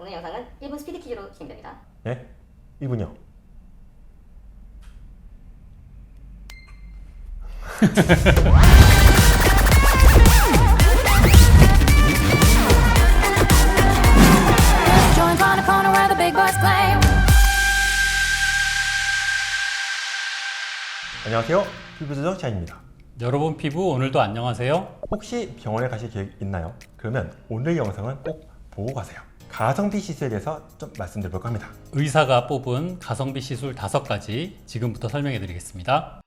오늘 영상은 1분 스피드 퀴즈로 진행됩니다. 예? 이분요. Joins on a corner where the big boys play. 안녕하세요. 피부조정 차입니다. 여러분 피부 오늘도 안녕하세요. 혹시 병원에 가실 계획 있나요? 그러면 오늘 영상은 꼭 보고 가세요. 가성비 시술에 대해서 좀 말씀드려볼까 합니다. 의사가 뽑은 가성비 시술 다섯 가지 지금부터 설명해 드리겠습니다.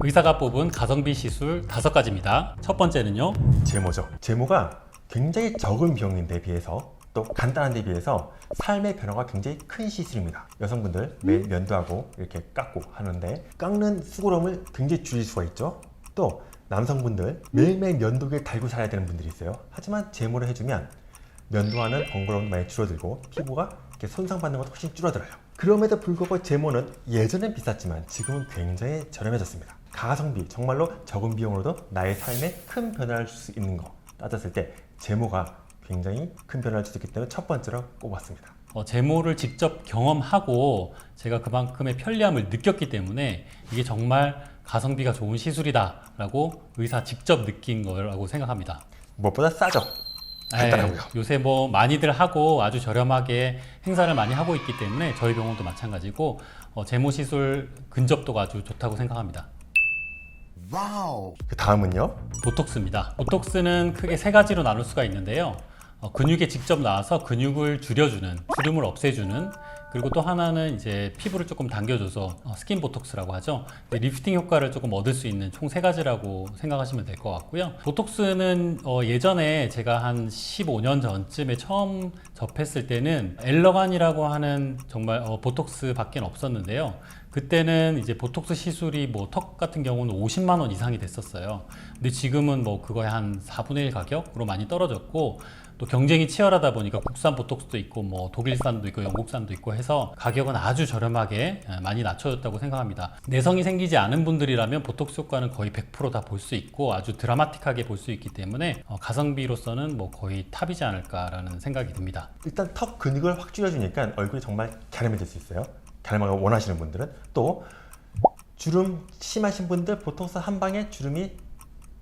의사가 뽑은 가성비 시술 다섯 가지입니다. 첫 번째는요. 제모죠. 제모가 굉장히 적은 비용인 데 비해서 또 간단한 데 비해서 삶의 변화가 굉장히 큰 시술입니다. 여성분들 매일 면도하고 이렇게 깎고 하는데 깎는 수고로움을 굉장히 줄일 수가 있죠. 또 남성분들 매일매일 면도기를 달고 살아야 되는 분들이 있어요. 하지만 제모를 해주면 면도하는 번거로움도 많이 줄어들고 피부가 이렇게 손상받는 것도 훨씬 줄어들어요. 그럼에도 불구하고 제모는 예전엔 비쌌지만 지금은 굉장히 저렴해졌습니다. 가성비, 정말로 적은 비용으로도 나의 삶에 큰 변화를 줄 수 있는 거 따졌을 때 제모가 굉장히 큰 변화를 있기 때문에 첫 번째로 꼽았습니다. 어, 제모를 직접 경험하고 제가 그만큼의 편리함을 느꼈기 때문에 이게 정말 가성비가 좋은 시술이다라고 의사 직접 느낀 거라고 생각합니다. 무엇보다 싸죠. 간단하고요. 네, 요새 뭐 많이들 하고 아주 저렴하게 행사를 많이 하고 있기 때문에 저희 병원도 마찬가지고 어, 제모 시술 근접도가 아주 좋다고 생각합니다. 그 다음은요. 보톡스입니다. 보톡스는 크게 세 가지로 나눌 수가 있는데요. 어, 근육에 직접 나와서 근육을 줄여주는, 주름을 없애주는, 그리고 또 하나는 이제 피부를 조금 당겨줘서 어, 스킨 보톡스라고 하죠. 네, 리프팅 효과를 조금 얻을 수 있는 총 세 가지라고 생각하시면 될 것 같고요. 보톡스는 어, 예전에 제가 한 15년 전쯤에 처음 접했을 때는 엘러간이라고 하는 정말 어, 보톡스 밖에 없었는데요. 그때는 이제 보톡스 시술이 뭐 턱 같은 경우는 50만 원 이상이 됐었어요. 근데 지금은 뭐 그거의 한 4분의 1 가격으로 많이 떨어졌고 또 경쟁이 치열하다 보니까 국산 보톡스도 있고 뭐 독일산도 있고 영국산도 있고 해서 가격은 아주 저렴하게 예, 많이 낮춰졌다고 생각합니다. 내성이 생기지 않은 분들이라면 보톡스 효과는 거의 100%다 볼 수 있고 아주 드라마틱하게 볼 수 있기 때문에 어, 가성비로서는 뭐 거의 탑이지 않을까라는 생각이 듭니다. 일단 턱 근육을 확 줄여주니까 얼굴이 정말 갸름해질 수 있어요. 갸름하게 원하시는 분들은 또 주름 심하신 분들 보톡스 한 방에 주름이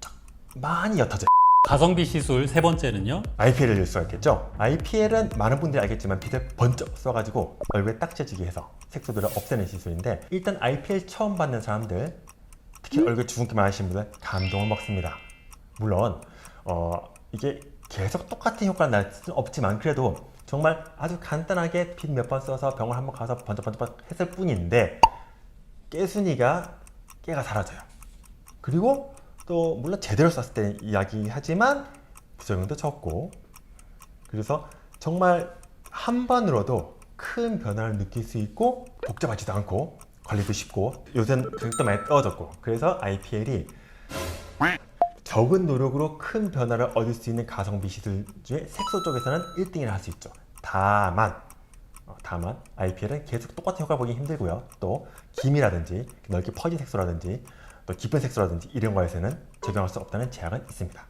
쫙 많이 옅어져요. 가성비 시술 세 번째는요. IPL을 있겠죠. IPL은 많은 분들이 알겠지만 빛을 번쩍 쏴가지고 얼굴에 딱 째지게 해서 색소들을 없애는 시술인데 일단 IPL 처음 받는 사람들 특히 얼굴 주근깨 많으신 분들 감동을 먹습니다. 물론 어, 이게 계속 똑같은 효과가 날 수는 없지만 그래도 정말 아주 간단하게 빛 몇 번 써서 병원 한번 가서 번쩍번쩍 했을 뿐인데 깨순이가 깨가 사라져요. 그리고 또 물론 제대로 썼을 때 이야기하지만 부작용도 적고 그래서 정말 한 번으로도 큰 변화를 느낄 수 있고 복잡하지도 않고 관리도 쉽고 요새는 가격도 많이 떨어졌고 그래서 IPL이 적은 노력으로 큰 변화를 얻을 수 있는 가성비 시술 중에 색소 쪽에서는 1등이라 할 수 있죠. 다만 어, 다만 IPL은 계속 똑같은 효과 보기 힘들고요. 또 김이라든지 넓게 퍼진 색소라든지 또 깊은 색소라든지 이런 거에서는 적용할 수 없다는 제약은 있습니다.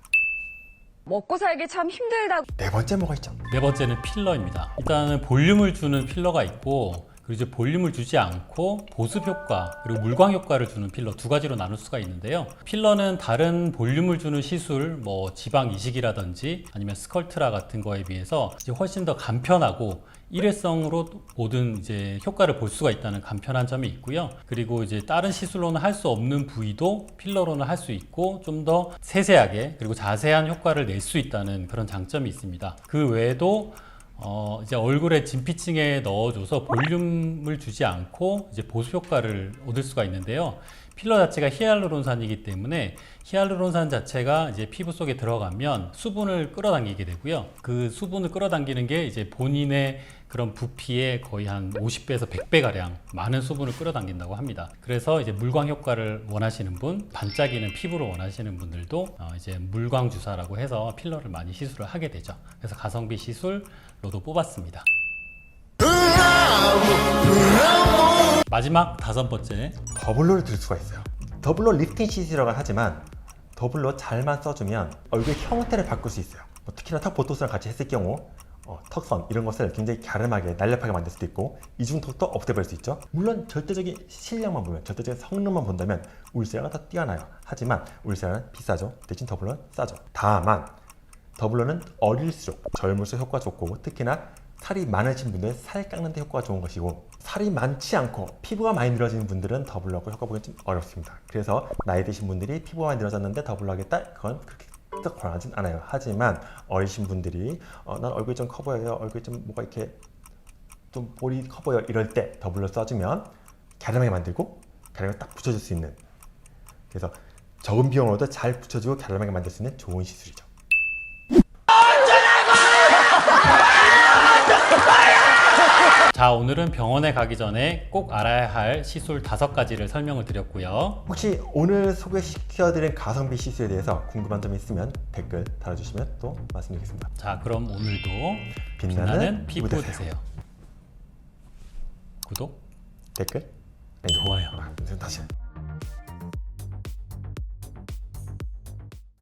먹고 살기 참 힘들다고 네 번째 뭐가 있죠? 네 번째는 필러입니다. 일단은 볼륨을 주는 필러가 있고 그리고 이제 볼륨을 주지 않고 보습 효과 그리고 물광 효과를 주는 필러 두 가지로 나눌 수가 있는데요. 필러는 다른 볼륨을 주는 시술, 뭐 지방 이식이라든지 아니면 스컬트라 같은 거에 비해서 훨씬 더 간편하고 일회성으로 모든 이제 효과를 볼 수가 있다는 간편한 점이 있고요. 그리고 이제 다른 시술로는 할 수 없는 부위도 필러로는 할 수 있고 좀 더 세세하게 그리고 자세한 효과를 낼 수 있다는 그런 장점이 있습니다. 그 외에도 어, 이제 얼굴에 진피층에 넣어줘서 볼륨을 주지 않고 이제 보습 효과를 얻을 수가 있는데요. 필러 자체가 히알루론산이기 때문에 히알루론산 자체가 이제 피부 속에 들어가면 수분을 끌어당기게 되고요. 그 수분을 끌어당기는 게 이제 본인의 그런 부피의 거의 한 50배에서 100배 가량 많은 수분을 끌어당긴다고 합니다. 그래서 이제 물광 효과를 원하시는 분, 반짝이는 피부를 원하시는 분들도 어, 이제 물광 주사라고 해서 필러를 많이 시술을 하게 되죠. 그래서 가성비 시술로도 뽑았습니다. 마지막 다섯 번째 더블로를 들 수가 있어요. 더블로 리프팅 시술이라고 하지만 더블로 잘만 써주면 얼굴 형태를 바꿀 수 있어요. 뭐 특히나 턱 보토스랑 같이 했을 경우 어, 턱선 이런 것을 굉장히 갸름하게 날렵하게 만들 수도 있고 이중턱도 없애버릴 수 있죠. 물론 절대적인 실력만 보면 절대적인 성능만 본다면 울세라가 더 뛰어나요. 하지만 울세라는 비싸죠. 대신 더블러는 싸죠. 다만 더블러는 어릴수록 젊을수록 효과 좋고 특히나 살이 많으신 분들 살 깎는 데 효과가 좋은 것이고 살이 많지 않고 피부가 많이 늘어지는 분들은 더블러가 효과 보기 좀 어렵습니다. 그래서 나이 드신 분들이 피부가 많이 늘어졌는데 더블러 하겠다? 그건 그렇게 딱 권하진 않아요. 하지만 어리신 분들이 어, 난 얼굴이 좀 커 보여요. 얼굴이 좀 뭐가 이렇게 좀 볼이 커 보여 이럴 때 더블러 써주면 갸름하게 만들고 갸름하게 딱 붙여줄 수 있는 그래서 적은 비용으로도 잘 붙여주고 갸름하게 만들 수 있는 좋은 시술이죠. 자, 오늘은 병원에 가기 전에 꼭 알아야 할 시술 다섯 가지를 설명을 드렸고요. 혹시 오늘 소개시켜드린 가성비 시술에 대해서 궁금한 점 있으면 댓글 달아주시면 또 말씀드리겠습니다. 자, 그럼 오늘도 빛나는 빛나는 피부 피부 되세요. 구독, 댓글 좋아요. 아, 다시.